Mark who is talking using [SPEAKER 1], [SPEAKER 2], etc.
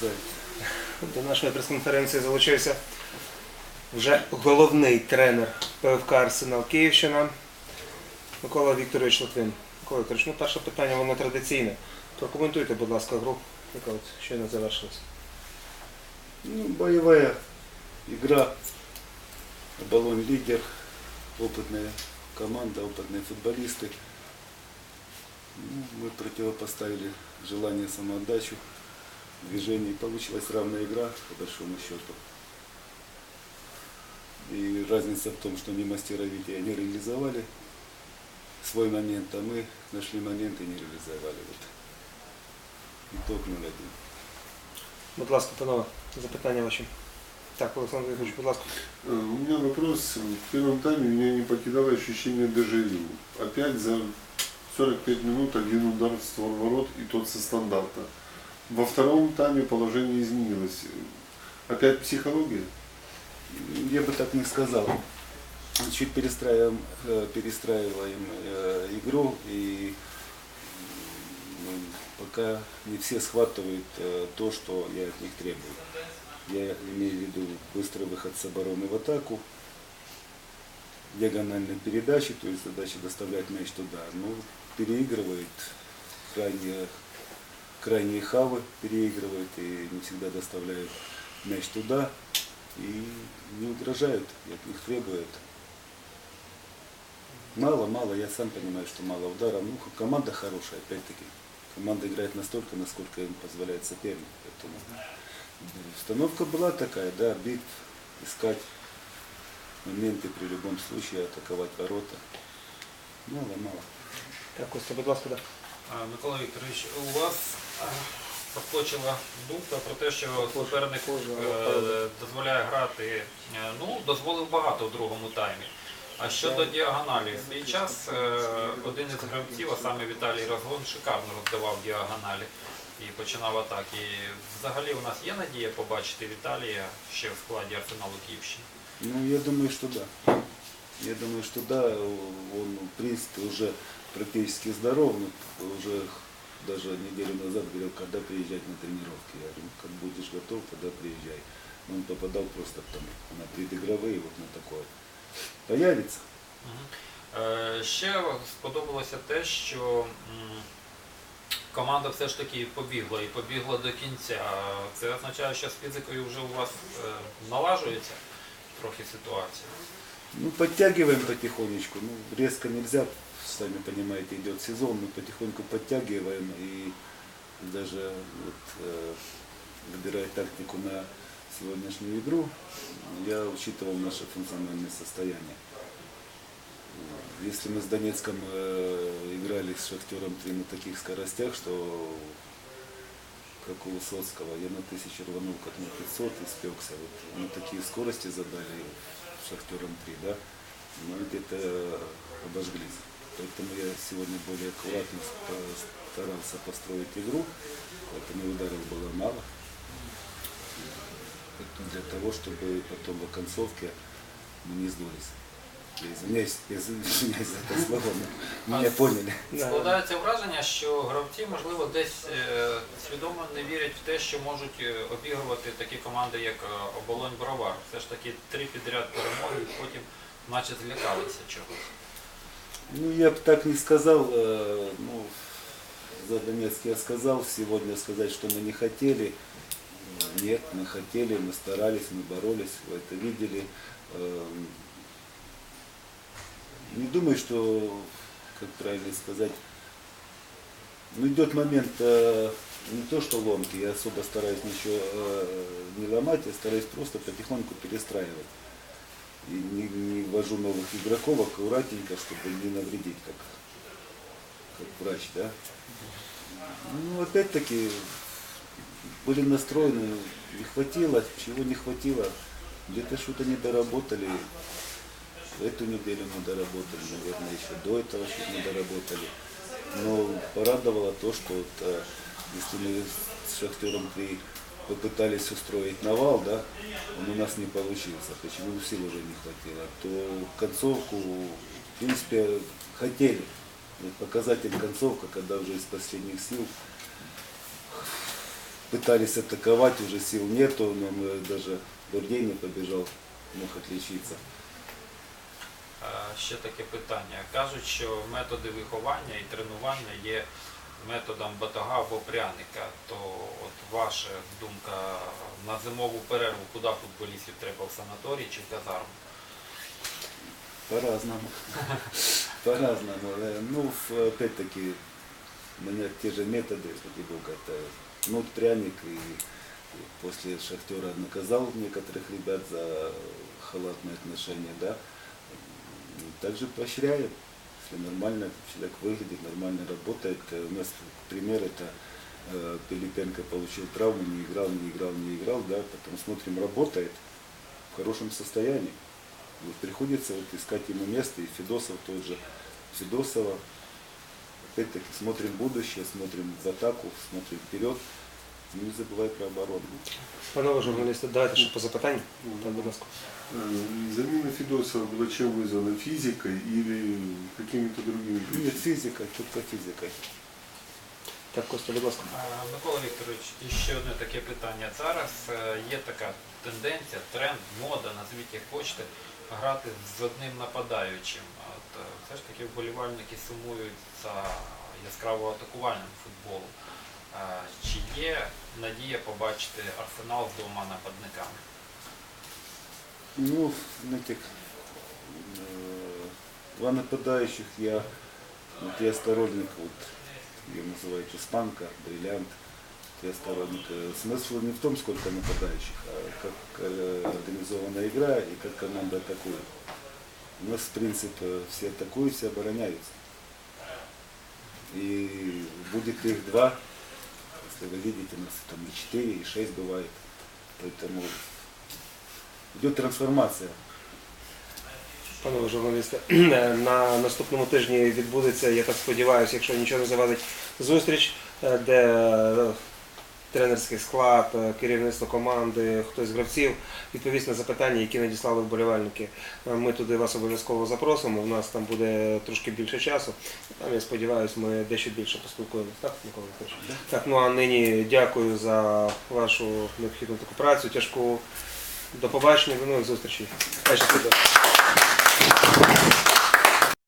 [SPEAKER 1] сказать.
[SPEAKER 2] До нашої прес-конференції залучився вже головний тренер ПФК Арсенал Київщина Микола Вікторович Литвин. Микола Вікторович, ну перше питання, воно традиційне. Прокоментуйте, будь ласка, гру, яка от щойно завершилась.
[SPEAKER 1] Ну, боевая игра. Баллон лидер, опытная команда, опытные футболисты. Ну, мы противопоставили желание самоотдачу, движение. Получилась равная игра, по большому счету. И разница в том, что не мастера Витя не реализовали свой момент, а мы нашли момент и не реализовали. Вот. Итог 0-1.
[SPEAKER 2] Будь ласка, панове, запитання ваші. Так, Олександр Вікторович, будь ласка.
[SPEAKER 3] Э, У меня вопрос. В первом тайме меня не покидало ощущение дежавю. Опять за 45 минут один удар в створ ворот и тот со стандарта. Во втором тайме положение изменилось. Опять психология?
[SPEAKER 1] Я бы так не сказал. Чуть перестраиваем, э, перестраиваем э, игру и пока не все схватывают э, то, что я от них требую. Я имею в виду быстрый выход с обороны в атаку, диагональные передачи, то есть задача доставлять мяч туда. Ну, переигрывает крайне, крайние хавы, переигрывает и не всегда доставляют мяч туда и не угрожают, и от них требуют. Мало, мало, я сам понимаю, что мало ударов. Ну, команда хорошая, опять-таки. Команда играет настолько, насколько им позволяет соперник. Поэтому установка была такая, да, бить, искать моменты при любом случае, атаковать ворота. Мало, мало.
[SPEAKER 2] Так, Костя, будь да.
[SPEAKER 4] Микола Вікторович, у вас е, проскочила думка про те, що суперник е, дозволяє грати, е, ну, дозволив багато в другому таймі. А щодо діагоналі, в свій час один із гравців, а саме Віталій Розгон, шикарно роздавав діагоналі і починав атаки. Взагалі у нас є надія побачити Віталія ще в складі Арсеналу Київщини?
[SPEAKER 1] Ну, я думаю, что да. Я думаю, что да, он, принципе, уже практически здоров, но уже даже неделю назад говорил, когда приезжать на тренировки. Я говорю, как будешь готов, тогда приезжай. Но он попадал просто там на предыгровые, вот на такое. Появится.
[SPEAKER 4] Е, Ще сподобалося те, що м, команда все ж таки побігла і побігла до кінця. Це означає, що з фізикою вже у вас е, налажується трохи ситуація.
[SPEAKER 1] Ну, подтягиваем потихонечку. Ну, резко нельзя, сами понимаете, идет сезон, мы потихоньку подтягиваем и даже вот, э, выбирая тактику на сегодняшнюю игру, я учитывал наше функциональное состояние. Если мы с Донецком э, играли с Шахтером 3 на таких скоростях, что как у Высоцкого, я на тысячу рванул, как на 500 и спекся. Вот мы такие скорости задали Шахтером 3, да, мы где-то обожглись. Поэтому я сегодня более аккуратно ста- старался построить игру, поэтому ударов было мало. Для того, чтобы потом в концовке мы не сдулись. Я извиняюсь, я извиняюсь за это слово, но меня поняли.
[SPEAKER 2] Да.
[SPEAKER 4] Складається враження, що гравці, можливо, десь е, свідомо не вірять в те, що можуть е, обігрувати такі команди, як е, Оболонь Бровар. Все ж таки три підряд перемоги, і потім наче злякалися чогось.
[SPEAKER 1] Ну, я бы так не сказал, э, ну, за Донецк я сказал, сегодня сказать, что мы не хотели. Нет, мы хотели, мы старались, мы боролись, вы это видели. Не думаю, что, как правильно сказать, ну, идет момент э, не то, что ломки, я особо стараюсь ничего э, не ломать, я стараюсь просто потихоньку перестраивать. И не, не ввожу новых игроков аккуратненько, чтобы не навредить, как, как врач, да. Ну, опять-таки, были настроены, не хватило, чего не хватило, где-то что-то не доработали. Эту неделю мы доработали, наверное, еще до этого что-то не доработали. Но порадовало то, что вот, э, если мы с Шахтером 3 попытались устроить навал, да, он у нас не получился, почему сил уже не хватило, то концовку, в принципе, хотели. Показатель концовка, когда уже из последних сил пытались атаковать, уже сил нету, но мы даже Бурдей не побежал, мог отличиться.
[SPEAKER 4] Е, Ще таке питання. Кажуть, що методи виховання і тренування є методом батога або пряника. То от ваша думка на зимову перерву, куди футболістів треба в санаторій чи в казарму?
[SPEAKER 1] По-разному. По-разному. Э, Ну, в- опять-таки, у меня те же методы, как это нут пряник и, и после шахтера наказал некоторых ребят за халатное отношение, да. И Также поощряю, если нормально человек выглядит, нормально работает. Э, У нас пример это э, Пилипенко получил травму, не играл, не играл, не играл, да, потом смотрим, работает в хорошем состоянии. Вот приходится вот искать ему место, и Федосов тот же, Федосова. Опять-таки смотрим будущее, смотрим в атаку, смотрим вперед, не забывай про оборону.
[SPEAKER 2] Панове журналісти, давайте ще по запитанню. Так, будь ласка.
[SPEAKER 3] Э, Замена Федосова была чем вызвана? Физикой или какими-то другими
[SPEAKER 1] Нет,
[SPEAKER 3] причинами?
[SPEAKER 1] физика, только физика.
[SPEAKER 2] Так, Костя, будь ласка.
[SPEAKER 4] Е, Микола Вікторович, і ще одне таке питання. Зараз е, є така тенденція, тренд, мода, назвіть як хочете, грати з одним нападаючим. От, е, все ж таки вболівальники сумують за яскраво атакувальним футболом. Е, Чи є надія побачити арсенал з двома нападниками?
[SPEAKER 1] Ну, э, два нападающих я, вот я сторонник, вот ее называют испанка, бриллиант. Я сторонник. Смысл не в том, сколько нападающих, а как организована игра и как команда атакует. У нас, в принципе, все атакуют, все обороняются. И будет их два, вы видите, у нас там и четыре, и шесть бывает. Поэтому идет трансформация.
[SPEAKER 2] Панове журналісти, на наступному тижні відбудеться, я так сподіваюся, якщо нічого не завадить, зустріч, е, де е, тренерський склад, е, керівництво команди, хтось з гравців відповість на запитання, які надіслали вболівальники. Е, Ми туди вас обов'язково запросимо. У нас там буде трошки більше часу. Там я сподіваюся, ми дещо більше поспілкуємося. Так, Микола Вікторович? Так, ну а нині дякую за вашу необхідну таку працю, тяжку. До побачення, до нових зустрічей.